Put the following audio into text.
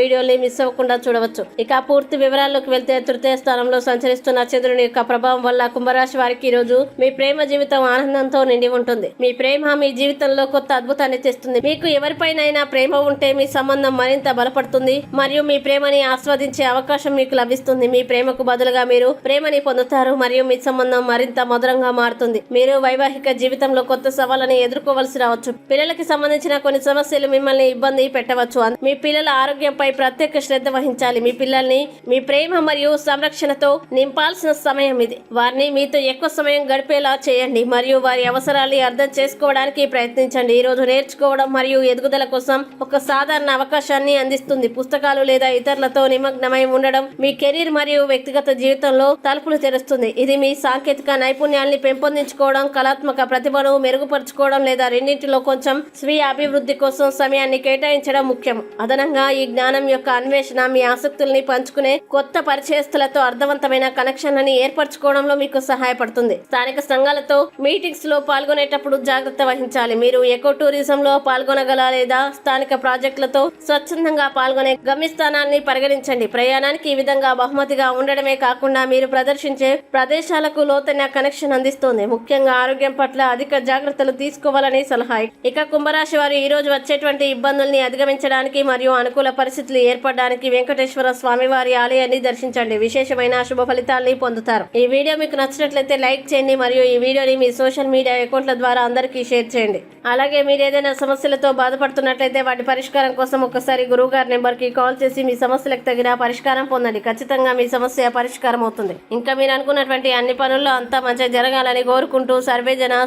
వీడియోని మిస్ అవ్వకుండా చూడవచ్చు. ఇక పూర్తి వివరాల్లోకి వెళ్తే తృతీయ స్థానంలో సంచరిస్తున్న చంద్రుని యొక్క ప్రభావం వల్ల కుంభరాశి వారికి ఈ రోజు మీ ప్రేమ జీవితం ఆనందంతో నిండి ఉంటుంది. మీ ప్రేమ మీ జీవితంలో కొత్త అద్భుతాన్ని తెస్తుంది. మీకు ఎవరిపైనైనా ప్రేమ ఉంటే మీ సంబంధం మరింత బలపడుతుంది. మరియు మీ ప్రేమని ఆస్వాదించే అవకాశం మీకు లభిస్తుంది. మీ ప్రేమకు బదులుగా మీరు ప్రేమని పొందుతారు. మరియు మీ సంబంధం మరింత మధురంగా మారుతుంది. మీరు వైవాహిక జీవితంలో కొత్త సవాళ్ళని ఎదుర్కోవలసి రావచ్చు. పిల్లలకి సంబంధించిన కొన్ని సమస్యలు మిమ్మల్ని ఇబ్బంది పెట్టవచ్చు. మీ పిల్లల ఆరోగ్యంపై ప్రత్యేక శ్రద్ధ వహించాలి. మీ పిల్లల్ని మీ ప్రేమ మరియు సంరక్షణతో నింపాల్సిన సమయం ఇది. వారిని మీతో ఎక్కువ సమయం గడిపేలా చేయండి. మరియు వారి అవసరాల్ని అర్థం చేసుకోవడానికి ప్రయత్నించండి. ఈ రోజు నేర్చుకోవడం మరియు ఎదుగుదల కోసం ఒక సాధారణ అవకాశాన్ని అందిస్తుంది. పుస్తకాలు లేదా ఇతరులతో నిమగ్నమై ఉండడం మీ కెరీర్ మరియు వ్యక్తిగత జీవితంలో తలుపులు తెరుస్తుంది. ఇది మీ సాంకేతిక నైపుణ్యాల్ని పెంపొందించుకోవడం కళాత్మక ప్రతిభను మెరుగుపరుచుకోవడం లేదా రెండింటిలో కొంచెం స్వీయ అభివృద్ధి కోసం సమయాన్ని కేటాయించడం ముఖ్యం. అదనంగా ఈ జ్ఞానం యొక్క అన్వేషణ మీ ఆసక్తుల్ని పంచుకునే కొత్త పరిచయస్తులతో అర్థవంతమైన కనెక్షన్లని ఏర్పరచుకోవడంలో మీకు సహాయపడుతుంది. స్థానిక సంఘాలతో మీటింగ్స్లో పాల్గొనేటప్పుడు జాగ్రత్త వహించాలి. మీరు ఎకో టూరిజం లో పాల్గొనగల లేదా స్థానిక ప్రాజెక్టులతో స్వచ్ఛందంగా పాల్గొనే గమ్యస్థానాన్ని పరిగణించండి. ప్రయాణానికి ఈ విధంగా బహుమతిగా ఉండడమే కాకుండా మీరు ప్రదర్శించే ప్రదేశాలకు లోతైన కనెక్షన్ అందిస్తుంది. ముఖ్యంగా ఆరోగ్యం పట్ల అధిక జాగ్రత్తలు తీసుకోవాలని సలహా ఇక కుంభరాశి వారు ఈ రోజు వచ్చేటువంటి ఇబ్బందుల్ని అధిగమించడానికి మరియు అనుకూల పరిస్థితి పరిస్థితులు ఏర్పడడానికి వెంకటేశ్వర స్వామి వారి ఆలయాన్ని దర్శించండి. విశేషమైన శుభ ఫలితాల్ని పొందుతారు. ఈ వీడియో మీకు నచ్చినట్లయితే లైక్ చేయండి మరియు ఈ వీడియోని మీ సోషల్ మీడియా అకౌంట్ల ద్వారా అందరికీ షేర్ చేయండి. అలాగే మీరు ఏదైనా సమస్యలతో బాధపడుతున్నట్లయితే వాటి పరిష్కారం కోసం ఒకసారి గురువు గారి నెంబర్కి కాల్ చేసి మీ సమస్యలకు తగిన పరిష్కారం పొందండి. ఖచ్చితంగా మీ సమస్య పరిష్కారం అవుతుంది. ఇంకా మీరు అనుకున్నటువంటి అన్ని పనుల్లో అంతా మంచిగా జరగాలని కోరుకుంటూ సర్వే జన